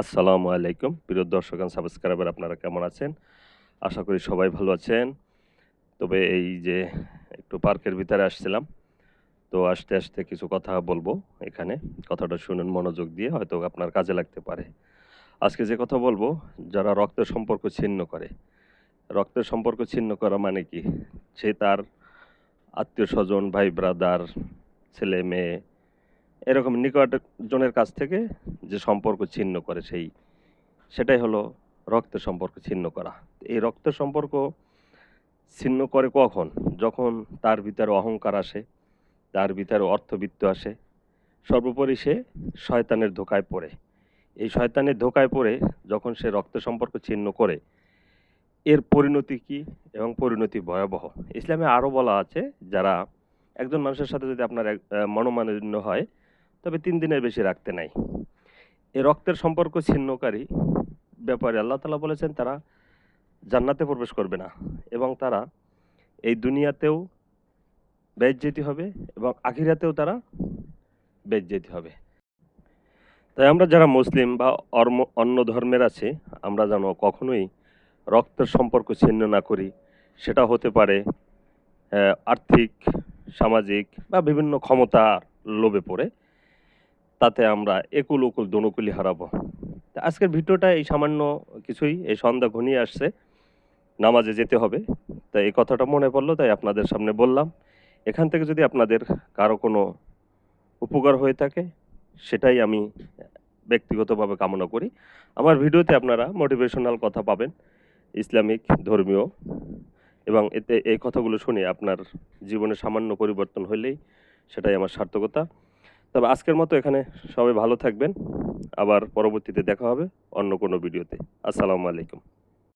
আসসালামু আলাইকুম। প্রিয় দর্শক and সাবস্ক্রাইবার আপনারা কেমন আছেন? আশা করি সবাই ভালো আছেন। তবে এই যে একটু পার্কের ভিতরে আসছিলাম, তো আস্তে আস্তে কিছু কথা বলব এখানে। কথাটা শুনুন, মনোযোগ দিয়ে হয়তো আপনার কাজে লাগতে পারে। আজকে যে কথা বলব, যারা রক্তের সম্পর্ক ছিন্ন করে। রক্তের সম্পর্ক ছিন্ন করা মানে কি? সে তার আত্মীয় স্বজন, ভাই ব্রাদার ছেলে, মেয়ে এরকম নিকটজনের কাছ থেকে যে সম্পর্ক ছিন্ন করে সেই, সেটাই হলো রক্তের সম্পর্ক ছিন্ন করা। এই রক্তের সম্পর্ক ছিন্ন করে কখন? যখন তার ভিতরে অহংকার আসে, তার ভিতরে অর্থবিত্ত আসে, সর্বোপরি সে শয়তানের ধোকায় পড়ে। এই শয়তানের ধোকায় পড়ে যখন সে রক্ত সম্পর্ক ছিন্ন করে, এর পরিণতি কি এবং পরিণতি ভয়াবহ? ইসলামে আরও বলা আছে, যারা একজন মানুষের সাথে যদি আপনার মনোমালিন্য হয় তবে তিন দিনের বেশি রাখতে নাই। এই রক্তের সম্পর্ক ছিন্নকারী ব্যাপারে আল্লাহ তালা বলেছেন, তারা জান্নাতে প্রবেশ করবে না এবং তারা এই দুনিয়াতেও বেজ্জেতি হবে এবং আখিরাতেও তারা বেজ্জেতি হবে। তাই আমরা যারা মুসলিম বা অন্য ধর্মের আছে, আমরা যেন কখনোই রক্তের সম্পর্ক ছিন্ন না করি। সেটা হতে পারে আর্থিক, সামাজিক বা বিভিন্ন ক্ষমতা লোভে পড়ে। তাতে আমরা একুল উকুল দনুকুলি হারাবো। তা আজকের ভিডিওটা এই সামান্য কিছুই, এই সন্ধ্যা ঘনিয়ে আসছে, নামাজে যেতে হবে। তাই এই কথাটা মনে পড়ল, তাই আপনাদের সামনে বললাম। এখান থেকে যদি আপনাদের কারও কোনো উপকার হয়ে থাকে, সেটাই আমি ব্যক্তিগতভাবে কামনা করি। আমার ভিডিওতে আপনারা মোটিভেশনাল কথা পাবেন, ইসলামিক, ধর্মীয়, এবং এতে এই কথাগুলো শুনে আপনার জীবনে সামান্য পরিবর্তন হলেই সেটাই আমার সার্থকতা। তবে আজকের মতো এখানে সবাই ভালো থাকবেন। আবার পরবর্তীতে দেখা হবে অন্য কোনো ভিডিওতে। আসসালামু আলাইকুম।